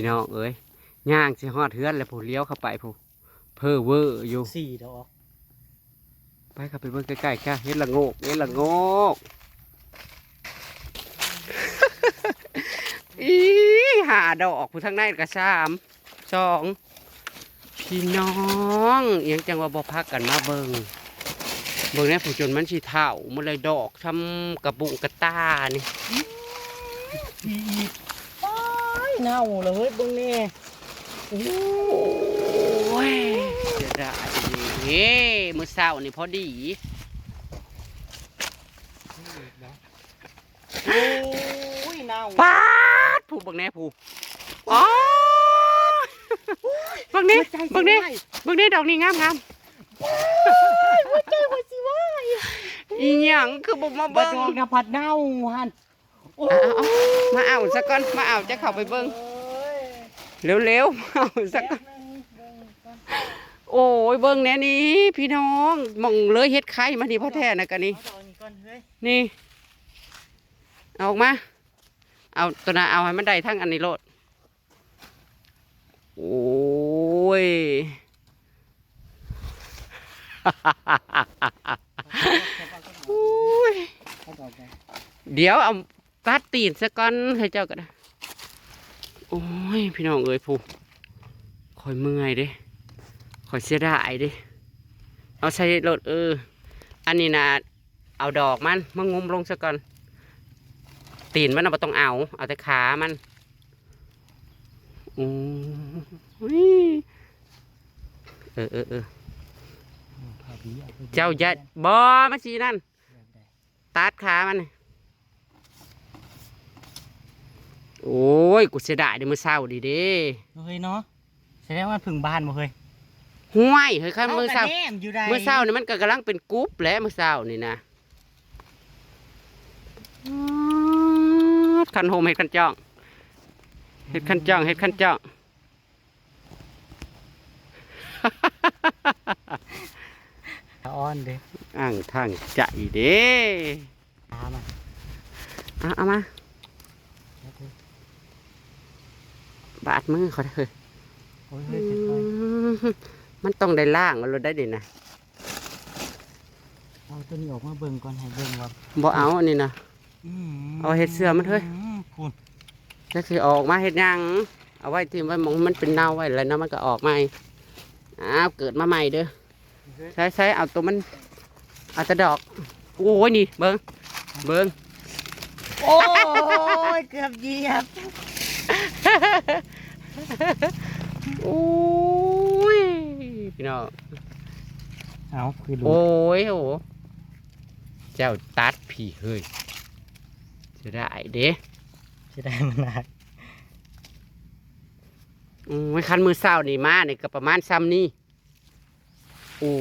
พี่น้องเอ้ยย่างสิฮอดเฮือนแล้วผู้เลี้ยวเข้าไปผู้เพ้อเวอร์อยู่สี่ดอกไปเข้าไปเบิ่งใกล้ๆค่ะเฮ็ดละโงกเฮ็ดละโงกอีหาดอกผู้ทางในก็สามสองพี่น้องเอียงจังว่าบ่พักกันมาเบิ่งเบิ่งแน่ผู้จนมันสิเฒ่ามันเลยดอกทำกระบุงกระตานี่อีกไป เน่าเลยเฮ้ยเบิ่งแน่โอ้ยจะได้เฮ้มื้อเช้านี่พอดีโอ้ยเน่าปาดผู้บังแน่ผู้อ๋อบังแน่บังแน่บังแน่ดอกนี้งามงามเจ้าว่าสิว่าอีหยังคือบ่มาบัดเบิ่งดอกนะพัดเน่าหัน โอ้เอามาเอาซะก่อนมาเอาจะเข้าไปเบิ่งเร็วๆมาเอาซะก่อนโอ้ยเบิ่งแน่นี้พี่น้องมองเลยเฮ็ดไข่มานี่พ่อแท้นะกันนี่เอาดอกนี้ก่อนเฮ้นี่อาออกมา เอาตัวน่ะเอาให้มันได้ทั้งอันนี้โลดโอ้ยเอาดอกไปเดี๋ยวเอา ตัดตีนซะก่อนให้เจ้าก็ได้โอ้ย พี่น้องเอ้ยผู้คอยเมื่อยเด้คอยเสียดายเด้เอาใส่รถเออ อันนี้นะเอาดอกมันมางมลงซะก่อน ตีนมันเราต้องเอา เอาแต่ขามันโอ้ยเออเออเออเจ้าอย่าบอมาสีนั่น ตัดขามัน โอ้ยกูเสียดายเดี๋ยวมือเศร้าดีเด้เฮ้ยเนาะแสดงว่าพึ่งบ้านบ่เฮ้ยห่วยเฮ้ยข้ามือเศร้ากระแนมอยู่ใดมือเศร้านี่มันก็กำลังเป็นกรุ๊ปแหล้วมือเศร้านี่นะคันโฮมเห็ดคันจ้องเห็ดคันจ้องเห็ดคันจ้องอ้อนเด้อ่างทางใจเด้ตามมาเอาเอามา บาดมือเขาได้เลยโอ้ยเฮ้ยค่อยมันต้องได้ล่างมันเราได้ดินะๆเอาตัวนี้ออกมาเบิ่งก่อนให้เบิ่งว่าบ่เอาอันนี้นะมเอาเฮ็ดเสื้อมันเฮ้ยมพูนจะคือออกมาเห็ดหยังเอาไว้ที่ไว้หมองมันเป็นเน่าไว้แล้วนะมันก็ออกใหม่อ้าวเกิดมาใหม่เด้อใช้ใช้เอาตัวมันเอาแต่ดอกโอ้ยนี่เบิ้งเบิ้งโอ้ยเกือบเหยียบโอ้ยพี่น้องเอาคือรู้โอ้ยโอ้โหเจ้าตัดผีเฮ้ยจะได้เด้จะได้มานานโอ้ยคันมือเศร้านี่มาเนี่ยก็ประมาณซ้ำนี่โอ้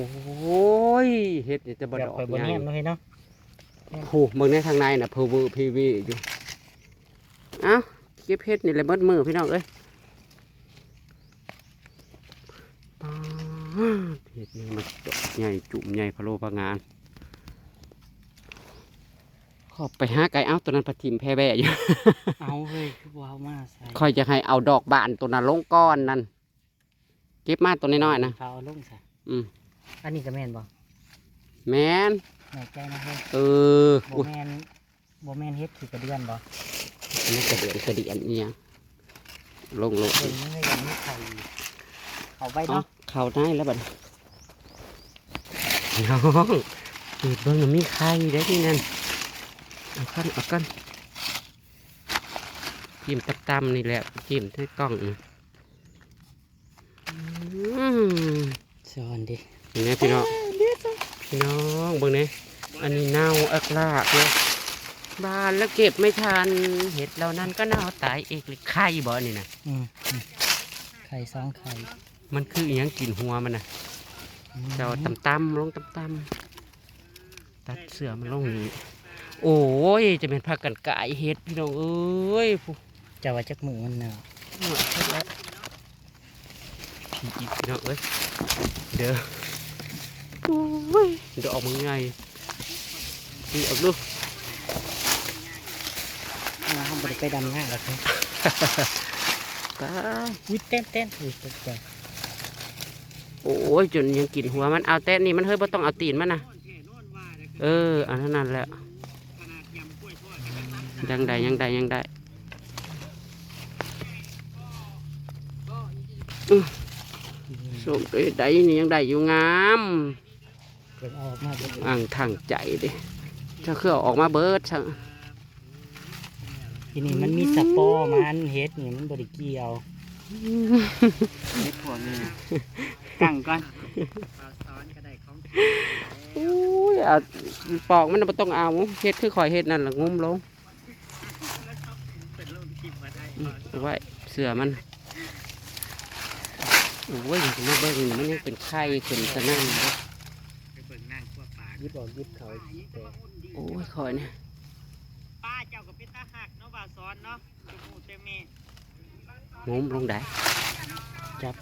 ยเฮ็ดนี่จะบ่เดี๋ดยวอกไปบนใหญ่แง่มเนาะเฮ้ยเนาะโหมึงในทางในน่ะเพอเวอร์พีวีอยู่เอ้า เก็บเฮ็ดนี่เลยเบิดมือพี่น้องเอ้ยป๊าดเฮ็ดนี่มันดอกใหญ่จุ่มใหญ่พะโลพะงานขอบไปหาไก่เอ้าตัวนั้นปะทิมแพ้แบ่อยู่ เอาเฮ้ยคือว้าวมากใส่คอยจะให้เอาดอกบานตัวนั้นลงก้อนนั่นเก็บมาตัวน้อยๆนะเขาเอาลงใส่อืมอันนี้ก็แม่นบ่แมนแม่ใจนะเฮ้ยเออบ่อุ้ยแม่นบ่แม่นเฮ็ดขี้กระเดือนบ่ นี่กระเดือนกระเดียนเนี่ยลงลงเบิ่งนี่เฮ้ยยังมีไข่เอาไว้เอาเนาะเข้าได้แล้วบัดน้องเปิดเบิ้งน่ะมีใครได้ที่นั่นเอากันเอากันจิ้มตำๆนี่แหละจิ้มให้กล้องนี่อืมสอนดิเห็นไหมพี่น้องพี่น้องเบิ้งนี่อันนี้เน่าอักลากเลย บานแล้วเก็บไม่ทันเห็ดเหล่านั้นก็เน่าตายเอกเลยไข่บ่นี่นะอืมอืมไข่สองไข่มันคืออหยังกินหัวมันนะอืมเจ้าตำตำๆลงตำตำๆตัดเสือมันลงนี่โอ้ยจะเป็นผักกันกายเห็ดพี่น้องเอ้ยผู้เจะว่าจักมือมันเนาะหนวดเฮ็ดแล้วอีกพี่น้องเอ้ยเด้อโอ้ยเดี๋ยวออกมาไงนี่ออกดูเไปดำหน้าหรอกเฮ้ยตายวิเต้นเต้นอุ้ยตกใจโอ้ยจนยังกินหัวมันเอาแต่นี่มันเฮ้ยบ่ต้องเอาตีนมันนะเอออันนั้นแหละยังได้ยังได้ยังได้สมเอ้ได้นี่ยังได้อยู่งามอ่างทางใจดิถ้าเครือออกมาเบิดช่าง ทีนี้มันมีสปอร์มันเฮ็ดนี่มันบริเกี่ยวเฮ็ดผัวเมียตั้งก่อนอุ้ยเอาปอกมันบ่ต้องเอาเฮ็ดคือคอยเฮ็ดนั่นล่ะงุ้มลงอืมเอาไว้เสือมันโอ้ยมาเบิ่งนี่มันยังเป็นไข่ขึ้นสนั่นเลยยิบออกยิบเขาแต่โอ้ยคอยเนี่ย ป้าเจ้ากับเป็นตาหักเนาะบ่าวสอนเนาะเต็มหมูเต็มเมงุ้มลงได้จับ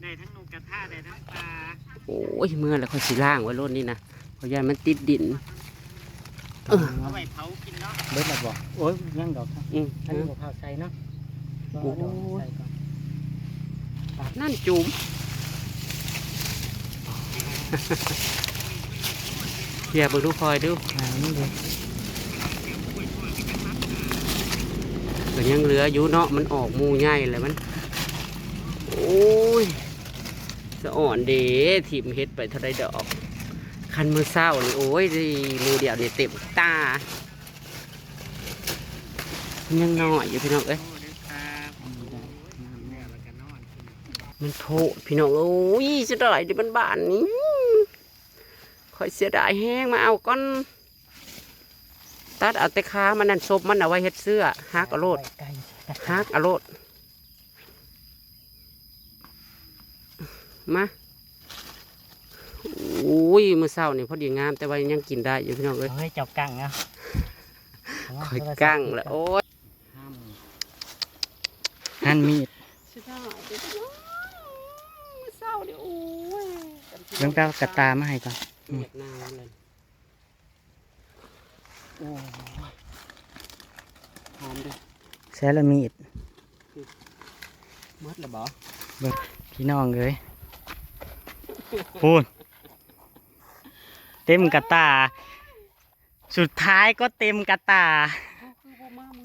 ได้ทั้งหนูกระทะได้ทั้งปลาโอ้ยเมื่อแล้วค่อยสิล่างไว้รถนี่นะเพราะยายมันติดดินเอาเอาไว้เผากินเนาะเบิดและบอกโอ้ยยังดอกครับอืมอันนี้บอกข้าวใส่เนาะบ่เอาดอกใส่ก่อนนั่นจุ๋มเดี๋ยวเบิ่งดูคอยดู อ่านี่เลย ก็ยังเหลืออยู่เนาะมันออกมูใหญ่เลยมัน โอ้ยสะอ่อนเด้ทิมเฮ็ดไปเท่าไรดอก คันมือเศร้านี่โอ้ยดีมือเดียวนี่เต็มตายังน้อยอยู่พี่น้องเอ้ยมันโทษพี่น้องโอ้ยเสียดายดิมันบานนี้คอยเสียดายแห้งมาเอาก้อน ตัดเอาแต่ขามันนั่นซบมันเอาไว้เฮ็ดเสื้อฮักเอาโลดไก่ฮักเอาโลดมาโอ้ยมือเศร้านี่พอดีงามแต่ว่ายังกินได้อยู่พี่น้องเอ้ยเฮ้ยเจ้ากังอะคอยกั้งแล้วโอ้ยหั่นมีดเสียดายเด้อพี่น้องมือเศร้านี่โอ้ยเบิ่งแป๊บกระตามาให้ก่อน เงียบหน้าเลย โอ้ยหอมเด้อแซละมีดมัดละบ่พี่น้องเลยพูดเต็มกระตา สุดท้ายก็เต็มกระตา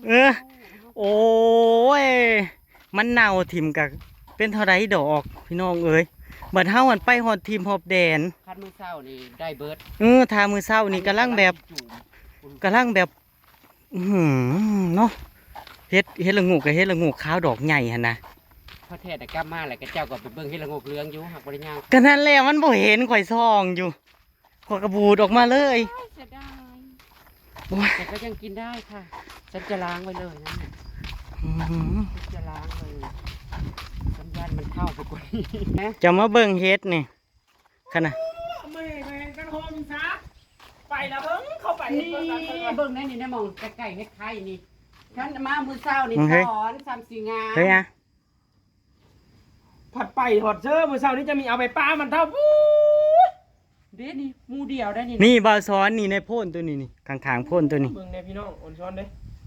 เออ โอ้ย มันเน่าถิ่มกับเป็นเท่าไรดอกพี่น้องเอ้ยบัดเฮาอันไปหอดทีมหอบแดนคันมือเศร้านี่ได้เบิดเออทามือเศร้านี่กำลังแบบ กำลังแบบอือหือเนาะเฮ็ดเฮ็ดละงูกับเฮ็ดละงูขาวดอกใหญ่หั่นนะพระเทศน่ะกลับมาแหละก็เจ้าก็ไปเบิ่งเฮ็ดละโงกเรืองอยู่หักบ่ได้ย่างก็นั่นแหละมันบ่เห็นข่อยซองอยู่ข่อยกระบูดออกมาเลยเสียดายโอ้ยแต่ก็ยังกินได้ค่ะฉันจะล้างไว้เลยนะอื้อหือฉันจะล้างเลยสัญญาณมันเข้าไปกว่านี้นะจะมาเบิ่งเฮ็ดนี่ขนาดไม่ไม่กันโฮมซะ ไปแล้วเพิ่งเข้าไปนี่เบิ่งกันเพิ่งเบิ่งได้นี่นะมองใกล้ๆเฮ็ดไข่นี่ฉันมามือเศร้านี่ถอนซ้ำสีงามเฮ้ยอะผัดไปถอดเสื้อมื้อเช้านี้จะมีเอาไปป้ามันเท่าปู๊ดเด็ดนี่หมูเดียวได้นี่นี่บาวซ้อนนี่ในโพ่นตัวนี้นี่ข้างๆโพ่นตัวนี้เบิ่งในพี่น้องอ่อนช้อนเด้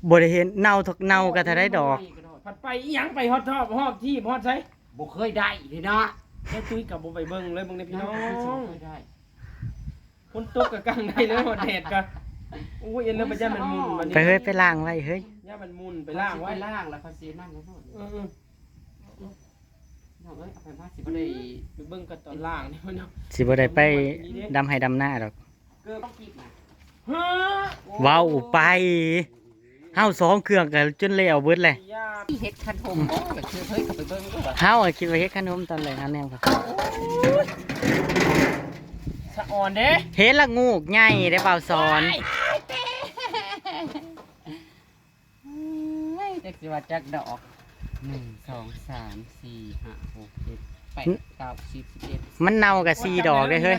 บ่ได้เห็นเน่าทกเน่ากระทะได้ดอก ผัดไปอีหยังไปฮอดทอบฮอบที่ฮอดใช้บ่เคยได้เลยเนาะแค่ตุ้ยกับบ่ไปเบิ่งเลยเบิ่งในพี่น้องบ่เคยได้ คนตกกับกลางได้เลยฮอดแดดกะโอ้ยเอ็นแล้วไปย่ามันมุนบัดนี้ไปเฮ้ยไปล้างไว้เฮ้ยย่ามันมุนไปล่างไว้ไปล่างแล้วเขาสินั่นแล้วเนาะเออน้องเอ้ยเอาไปมาสิบ่ได้ๆไปเบิ่งกันตอนล่างนี่พี่น้องสิบ่ได้ไปดำให้ดำหน้าดอกเกือบต้องกินน่ะฮะเว้าไปเฮาสองเครื่องกันจนแล้วเบิดเลยย่าเฮ็ดคันโฮมบ่ก็คือเฮ้ยก็ไปเบิ่งดูว่าเฮาอะคิดว่าเฮ็ดขนมตอนแรกอันแนวครับ สะอ่อนเด้เฮ็ดละงูกใหญ่ได้เปล่าสอน เด็กสิว่าจักดอกหนึ่งสองสามสี่ห้าหกเจ็ดแปดเก้าสิบสิบเอ็ดมันเน่ากับสี่ดอกได้เฮ้ย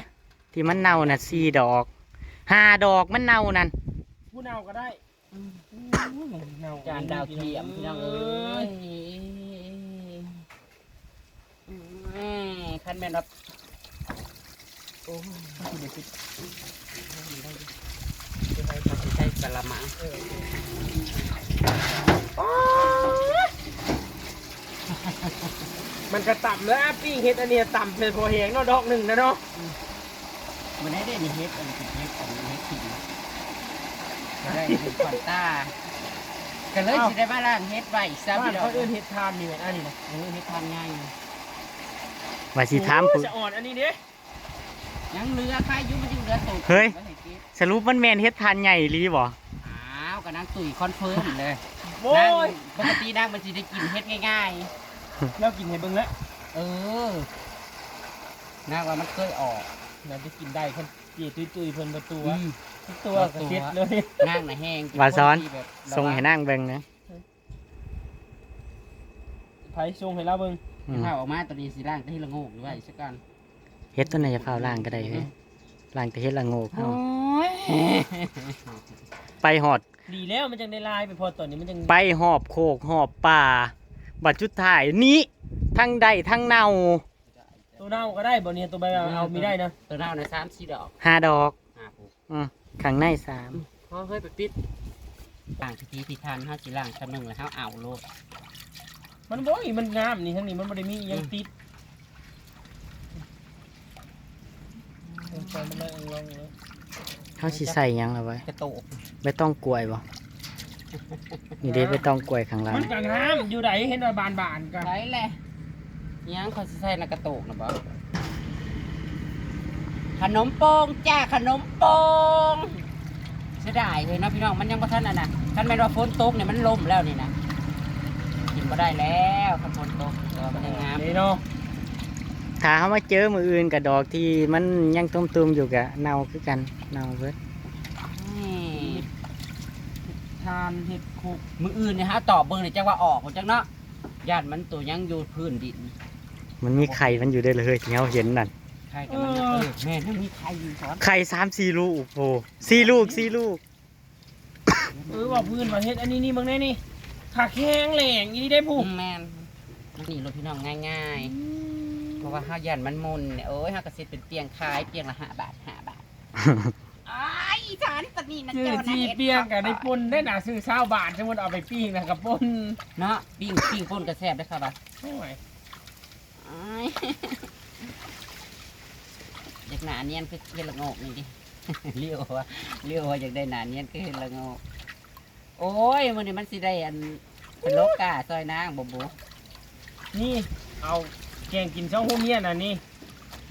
ที่มันเน่าน่ะสี่ดอกห้าดอกมันเน่านั่นผู้เนาก็ได้เนาจานดาวเทียมพี่น้องเอ้ยอืมคันแม่นรับ โอ้ยเขาสิได้สิจะไปตัดสินใจกะละมังมันกระต่ำเลยอะปิ้งเฮ็ดอันเนี้ยต่ำเลยพอแหงเนาะดอกหนึ่งนะเนาะมันได้ได้ในเฮ็ดอันนี้เฮ็ดขอันนี้เฮ็ดกินก็ได้เป็นขวัญตาก็เลยสิได้มาล้างเฮ็ดไว้ซะบ้านพี่น้อเขาเอื้นเฮ็ดทานนี่แหละอันนี้นะเออเฮ็ดทานง่ายว่าสิถามโอ้ผู้จะอ่อนอันนี้เด้ ยังเหลือใครอยู่มันยังเหลือตกเฮ้ย ไว้ให้กินสรุปมันแม่นเฮ็ดทานใหญ่อีหลีบ่อ้าวก็นั่งตุ๋ยคอนเฟิร์มเลยโอ้นั่งยปกตินั่งมันสิได้กินเฮ็ดง่ายแล้วกินให้เบิ่งแล้วๆ เออนั่งว่ามันเคยออกเราจะกินได้คนเจีตุยตุยๆเพิ่นประตูอืม ทุกตัวก็เซ็ตเลยนั่งน่ะแห้งว่าซ้อนคที่แบบส่งให้นางเบิ่งนะไผส่งให้เราเบิ่งอืมข้าวออกมาตัวนี้สิล่างที่ละโงกหรือว่าอีกสักกัน เฮ็ดตัวไหนจะเฝ้าล่างก็ได้เฮ้ยล่างแต่เฮ็ดละโงกเอายไปหอด ดีแล้วมันจังได้ลายไปพอตอนนี้มันจังไปหอบโคกหอบป่า บัดจุดถ่ายนี้ทั้งได้ทั้งเน่าตัวเน่าก็ได้บ่เนี่ยตัวใบเอาเอามีได้นะตัวเน่าในสามสี่ดอกห้าดอกห้าปุ๊บอืมข้างในสามพอเฮ้ยไปปิดล่างทีที่ทันห้าสิล่างชั้นหนึ่งแล้วห้าเอาโลดมันบ่อยมันงามนี่ทั้งนี้มันบ่ได้มีอิหยังติด เออไปมันเลยลองเลยเขาสิใส่หยังเอาไว้กระโตกไม่ต้องกลวยบ่นี่เด้ไม่ต้องกลวยข้างหล่างมันก็งามอยู่ไหนเห็นว่าบานบานๆกันไรแหละยังเขาสิใส่ในกระโตกนะบ่ขนมโป้งจ้าขนมโป้งเสียดายเลยนะพี่น้องมันยังบ่ทันอะนะคันแม่นว่าฝนตกเนี่ยมันล่มแล้วนี่นะกินบ่ได้แล้วคันฝนตกตัวมันยังงาม นี่เนาะ ถ้าเขามาเจอมืออื่นกับดอกที่มันยังตุ้มๆอยู่กะเน่าคือกันเน่าเบิดนี่ทานเห็ดคุกมืออื่นเนี่ยฮะตอบเบิ่งเนี่ยจังว่าออกผมจังเนาะย่านมันตัวยังอยู่พื้นดินมันมีไข่มันอยู่ได้เลยที่เขาเห็นนั่นใครกันมันเนี่ยเออแม่นั่นมีใครอยู่สอนไข่สามสี่ลูกโอ้โหสี่ลูกสี่ลูกเออว่าพื้นว่าเฮ็ดอันนี้นี่เบิ่งได้นี่ขาแข็งแหลงอีนี่ได้ผู้อืมแม่นนี่รถพี่น้องง่ายๆ เพราะว่าห้าย่านมันมุนเนี่ยโอ้ยห้ากระสิเป็นเตียงขายเตียงละห้าบาทห้าบาทอ้ายสารตะนี่นะชื่อเจ้านะที่เปียงกับได้ปุ่นได้หนาซื้อ20บาทสมมุติเอาไปปิ้งนะกับป่นเนาะปิ้งปิ้งป่นกระแซบได้ครับอะโอ้ยอ้ายอยากหนาเนียนคือเห็ดละโงกนี่ดิ เลี้ยวว่าเลี้ยวว่าอยากได้หนาเนียนคือเห็ดละโงกโอ้ยมันนี่มันสิได้อันเป็นโลกาซอยนางบ่บุนี่เอา แกงกินช่องหัวเมียน่ะนี่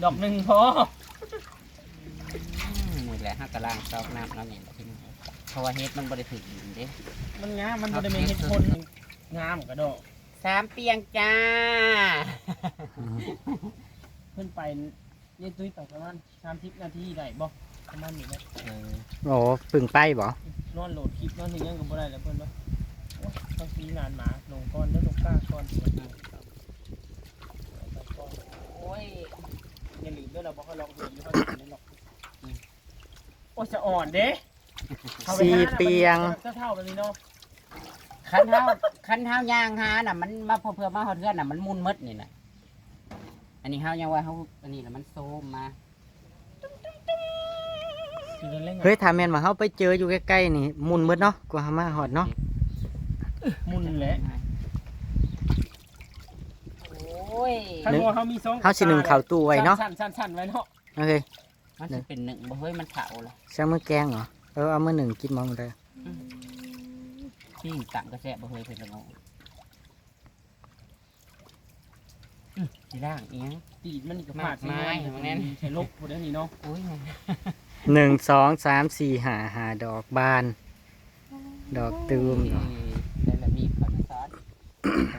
ดอกหนึ่งพออืมนี่แหละห้ากระล่างซอกน้ำแล้วนี่แหละพี่น้องเพราะว่าเฮ็ดมันบ่ได้ถึกดินเด้มันงามมันบ่ได้มีเห็ดคนงามกระดอกสามเปียงจ้าเพิ่นไปเนี่ยตุ้ยไปประมาณ30นาทีได้บ่ประมาณนี้แหละเออโอ้ปึ่งไปบ่นอนโหลดคลิปนอนถึงยังก็บ่ได้แล้วเพิ่นว่าโอ้ยต้องซีนานหมาลงก่อนแล้วลงกล้าก่อนไปก่ อนโอ้ยอย่าลืมด้วยเราบ่ค่อยลองเห็นอยู่เขาจะเห็นหรอกโอ้ยจะอ่อนเด้อาไปสี่หาน่ะเตียงมันจะเท่าแบบนี้เนาะคันเท้าคันเท้ายางหาน่ะมันมาเพื่อมาหอดเทือนน่ะมันมุนมดนี่น่ะอันนี้เฮายังว่าเฮาอันนี้น่ะมันโซมมาคือเล่นเฮ้ยถ้าแม่นว่าเขาไปเจออยู่ใกล้ๆนี่มุนเบิดเนาะกว่าเขามาหอดเนาะมุนแหละ โอ้ ยถ้าว่าเขามีสองเขาสิหนึ่งเข่าตู้ไว้เนาะ สั้นสั้นสั้นๆๆไว้เนาะโอเคมันสิเป็นหนึ่งบ่เฮ้ยมันเผาเลยช่างมือแกงเหรอ เออเอามือหนึ่งกินมองเลยที่ต่ำกระแสบ่เฮ้ยเป็นละโงงอื้อสิล่างเอียงตีดมันก็มากผาดไม้ใช่ของไหมแน่นใช้ลบพวกนี้เนาะโอ้ยหนึ่งสองสามสี่หาหาดอกบาน ดอกตูมดอกได้ละมีดคอยมาซ้อน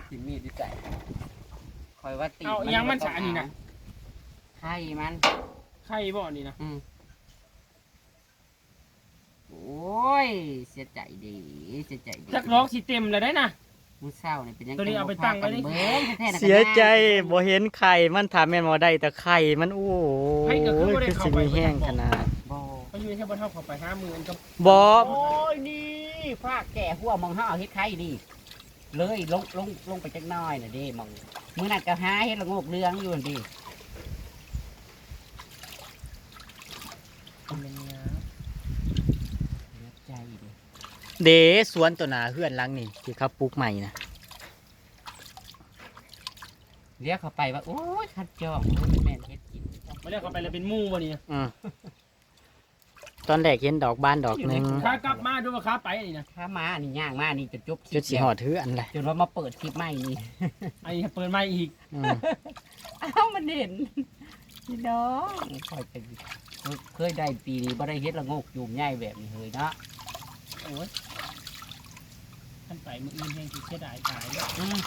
ติมีดดีใจ คอยว่าตีเอายังมันฉานี่นะ ไข่มันใครบ่นี่นะอืมโอ้ย เสียใจดีเสียใจดีจักร้องสิเต็มเลยได้นะมือเศร้านี่เป็นยังตัวนี้เอาไปตั้งไว้ดิเบิ้งแท้ๆนะเสียใจบ่เห็นไข่มันถามแม่นบ่ได้แต่ไข่มันโอ้โหคือสิมีแห้งขนาดบ่เขาอยู่ในแค่บนเท่าเขาไปห้าหมื่นกับบ่โอ้ยนี่ฟากแก่หัวมองห้าเอาเฮ็ดไข่ดิเลยลงลงลงไปจักหน้อยน่ะเดิมอง มือนัดก็หาเฮ็ดละโงกเรืองอยู่นั่นดิเป็นงาเสียใจดิเดสวนตัวหนาเฮือนหลังนี่ที่เขาปลูกใหม่นะเรียกเขาไปว่าโอ้ยคัดจองโอ้ยมันแม่นเฮ็ดกิน มาเรียกเขาไปแล้วเป็นหมู่บ่นี่อืม ตอนแรกเห็นดอกบานดอกหนึ่งขากลับมาดูว่าขาไปนี่นะถ้ามานี่ย่างมานี่จะจบคลิจุปดสีหอดถืออันเลยจนว่ามาเปิดคลิปใหม่นี่ ไอ้เปิดไม้อีกอืมอ้าวมันเห็นพี่น้องคอยเป็นเคยได้ปีนี้บ่ได้เฮ็ดละโงกยุ่มใหญ่แบบนี้เลยเนาะโอ้ยท่านไปมืออื่นแห่งที่เสียดายตายอืม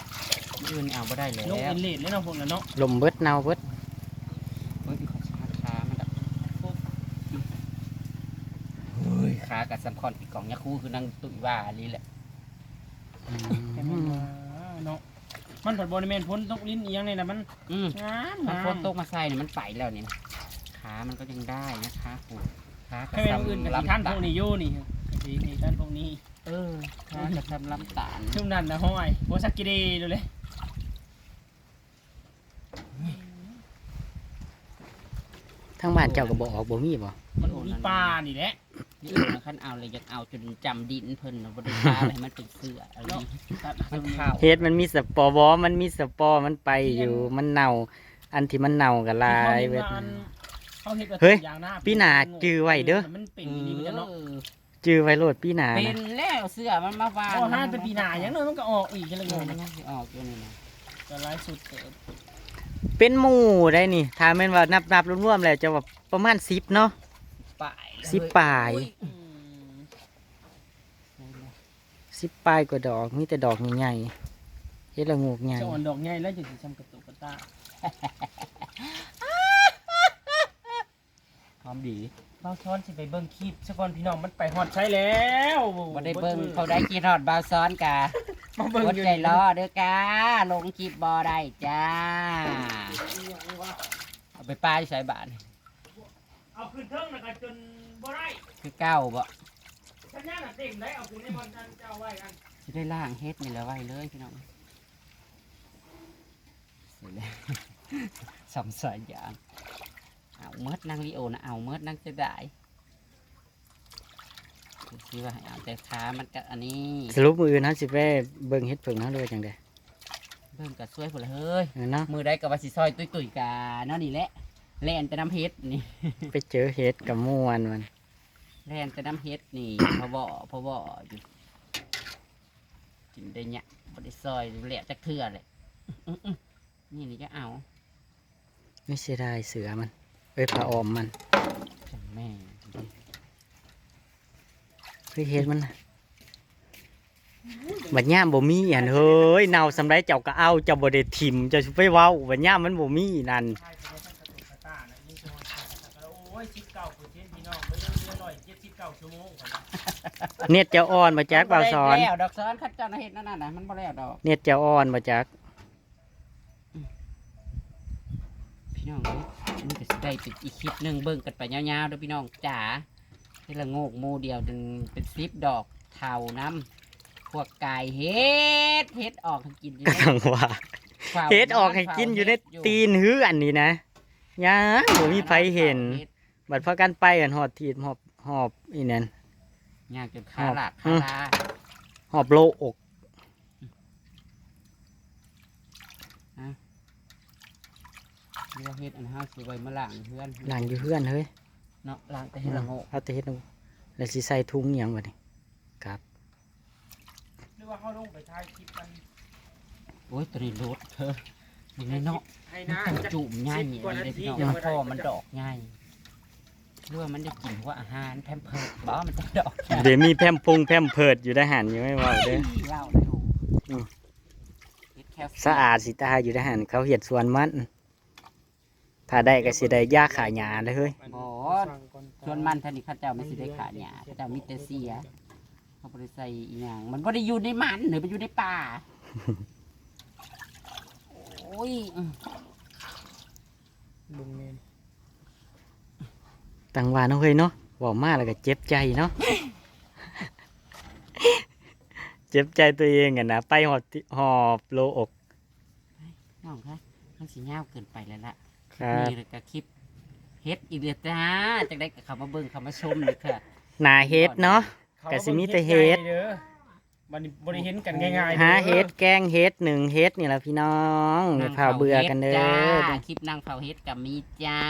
อื่นเอาบ่ได้แล้วลงอินเลดแล้วเนาะพวกนั้นเนาะลมเบิดเนาเบิด เฮ้ยขาช้าช้ามันแบบเฮ้ยขา กับสำคอนปีกล่องยาคูคือนางตุ้ยว่าอันนี้แหละอืแต่มันมมาเนาะมันผัดบริเวณพ้นตกลิ้นเอียงเนี่ยนะมันอืมงามมันงาฝมนตกมาใส่เนี่ยมันไปแล้วเนี่ยนะขามันก็ยังได้นะคะคุณขากับแค่เป็นอื่นกับที่ท่านพวกนี้อยู่นี่ที่ที่ท่านพวกนี้ เออขากับทำลำตาลช่วงนั้นนะห้อยโบสักกิเดดูเลยทั้งบ้านเจ้าก็บอกออกบ่มีบ่มันมีปลานี่แหละ นี่อื่นนะคันเอาเลยอยากเอาจนจำดินเพิ่นนะบ่ได้ปลาอะไรมันเป็นเสืออะไรนี่มันเข้าเฮ็ดมันมีสปอร์บอมันมีสปอร์มันไปอยู่มันเน่า อันที่มันเน่าก็ลายเบิดเขาเห็นเฮ้ยอย่างหน้าปีหน้าจื้อไว้เด้อมันเป็นอย่างนี้มันจะเนาะเออจื้อไว้โลดพี่นาเป็นะนแล้วเสือมันมาวางพอห้าแต่ปีหน้าอย่างน้อยมันก็ออกอีกแค่ละเอเงิอนมันยังสิออกอยู่นี่นะจะไล่สุดเกิดเป็นหมู่ได้นี่ถ้าแม่นว่านับนับๆรวมๆแล้วจะว่าประมาณ10เนาะปลายแล้ว สิบเฮ้ปลายอุ้อืม10ปลายกว่าดอกมีแต่ดอกใหญ่ๆเฮ็ดละโงกใหญ่จะอ่อนดอกใหญ่แล้วจะสิทำกระตุกกระตาหอมดีเราช้อนสิไปเบิ้งคลิปสักก่อนพี่น้องมันไปฮอดใช้แล้วบ่ได้เบิ่งเขาได้กินฮอดบาวซ้อนกะมาเบิ้งกดอยู่ใจรอเด้อกาลงคลิปบ่ได้จ้า เอาไปป้ายใส่บาทเอาขึ้นเทิงนะกันจน บ่ได้คือเก้าบ่สัญญาณน่ะเต็มได้เอาขึ้นในวันนั้นเจ้าไว้กันสิได้ล่างเฮ็ดนี่แหละไว้เลยพี่น้องเสร็จแล้วสองสายยางเอาเมิดนางลีโอนะเอาเมิดนางจะได้คือว่าให้เอาแต่ขามันกับอันนี้สรุปมืออื่นเฮาสิไปเบิ่งเฮ็ดเพิ่งเฮาเลยว่าจังได๋เบิ่งกับช่วยพุ่นละเฮ้ยเออเนาะมือได้กับว่าสิซอยตุ้ยๆกาเนาะนี่แหละแล่นแต่น้ำเฮ็ดนี่ ไปเจอเฮ็ดกับม่วนมัน แลนแต่น้ำเฮ็ดนี่พอบ่พอบ่อยู่กินได้เนี่ยบดซอยแหละจักเทื่อเลยอื้อๆนี่นี่จะเอาไม่เสียดายเสือมันเอ้ยผ้าออมมันจังแม่เฮ้ยเฮ็ดมันน่ะบัดย่ามบ่มีอันเฮ้ยเน่าสำไรเจ้าก็เอาเจ้าบ่ได้ถิ่มเจ้าสิไปเว้าบัดย่ามมันบ่มีนั่น ใช่ เจ็ดสิบเก้าชั่วโมงก่อนนะเน็ตเจ้าอ่อนบ่จักบ่าวสอนบ่ได้แล้วดอกซ้อนคัดเจ้าน่ะเฮ็ดนั่นน่ะมันบ่แล้วดอกเน็ตเจ้าอ่อนบ่จักพี่น้องเอ้ยมันก็สิได้เป็นอีกคลิปหนึงเบิ่งกันไปยาวๆเด้อพี่น้องจ๋าเฮ็ดละโงกหมู่เดียวจนเป็น10ดอกเท่าน้ำพวกไก่เฮ็ดเฮ็ดออกให้กินอยู่ในกังว่าฝ้าเฮ็ดออกให้กินอยู่ในตีนหืออันนี้นะยังบ่มีไผเห็น บัดพากันไปอันหอบทีดหอบ หอบอีนั่น ยากจนขาหลักอืขามลาหอบโลอกเรือเฮ็ดอันห้าสิไว้มาล้างเพื่อนหลังอยู่เฮือนเฮ้ยเนาะล้างแต่เฮ็ดละโงกเอาแต่เฮ็ดเอาแล้วสิใส่ถุงอิหยังบัดนี้ครับหรือว่าเขาลงไปถ่ายคลิปกันโอ้ยตัวนี้รถเธอมันในเนาะให้มันนะต้องจุ่มง่ายนี่กว่าเลนายทีพี่น้องเดี๋ยวพ่อมันดอกง่าย หรือว่ามันได้กินเพราะว่าอาหารแพมเพิร์ดบ่มันจะดอกง่ายเดี๋ยวมีแพมพุงแพมเพิดอยู่ได้หันอยู่ไม่เว่าเด้อเล่าได้โหอืมเฮ็ดแค่สะอาดสิตาอยู่ได้หันเขาเห็ดสวนมันถ้าได้ก็สิได้ยาขายหญ้าเลยเฮ้ยบ่ส่วนมันท่านนี่เข้าเจ้าไม่สิได้ขาดหญ้าเข้าเจ้ามีแต่เสียเขาบ่ได้ใส่อีหยังมันบ่ได้อยู่ในมันหรือมันอยู่ในป่าโอ้ยอืมบึงเมน ตังว่าเนาะเฮ้ยเนาะบอกมาแล้วก็เจ็บใจเนาะเจ็บใจตัวเองอะนะไปหอบติหอบโลอกน้องคะมันสิยาวเกินไปแล้วล่ะครับนี่เลยก็คลิปเฮ็ดอีเดือดจ้าจังได้กับเขามาเบิ่งเขามาชมเลยค่ะหนาเฮ็ดเนาะก็สิมีแต่เฮ็ดขาบิ่งฮ็ดใหญ่ด้อมันบริเห็นกันง่ายๆหาด้อเฮ็ดแกงเฮ็ดหนึ่งเฮ็ดนี่แหละพี่น้องอย่าเผาเบื่อกันเด้จ้าอคลิปนั่งเผาเฮ็ดกับมีจ้า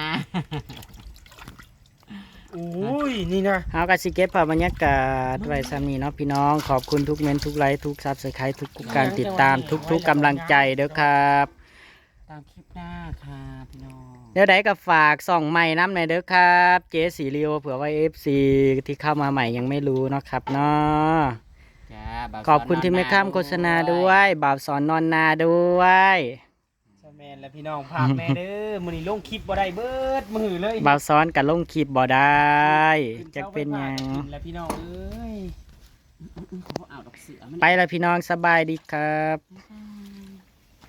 อุ้ยนี่นะเฮาก็สิเก็บภาพบรรยากาศไว้ซ้ำนี้เนาะพี่น้องขอบคุณทุกเมนต์ทุกไลค์ทุกซับสไครต์ทุกการติดตามทุก ๆกำลังใจเด้อครับตามคลิปหน้าค่ะพี่น้องเดี๋ยวใดก็ฝากส่องใหม่น้ำหน่อยเด้อครับ เจสีเรียวเผื่อว่า FC ที่เข้ามาใหม่ยังไม่รู้เนาะครับเนาะจ้าบ่าวขอบคุณที่ไม่ข้ามโฆษณาด้วยบ่าวสอนนอนนาด้วยส แมนและพี่น้องพากแม่เด้อมื้อนี้ลงคลิปบ่ได้เบิดมือเลยบ่าวซ้อนกับลงคลิปบ่ได้จะเป็นหยังกินแล้วพี่น้องเอ้ยเขาเอาดอกเสือมัน ไปแล้วพี่น้องสบายดีครับบ๊ายบาย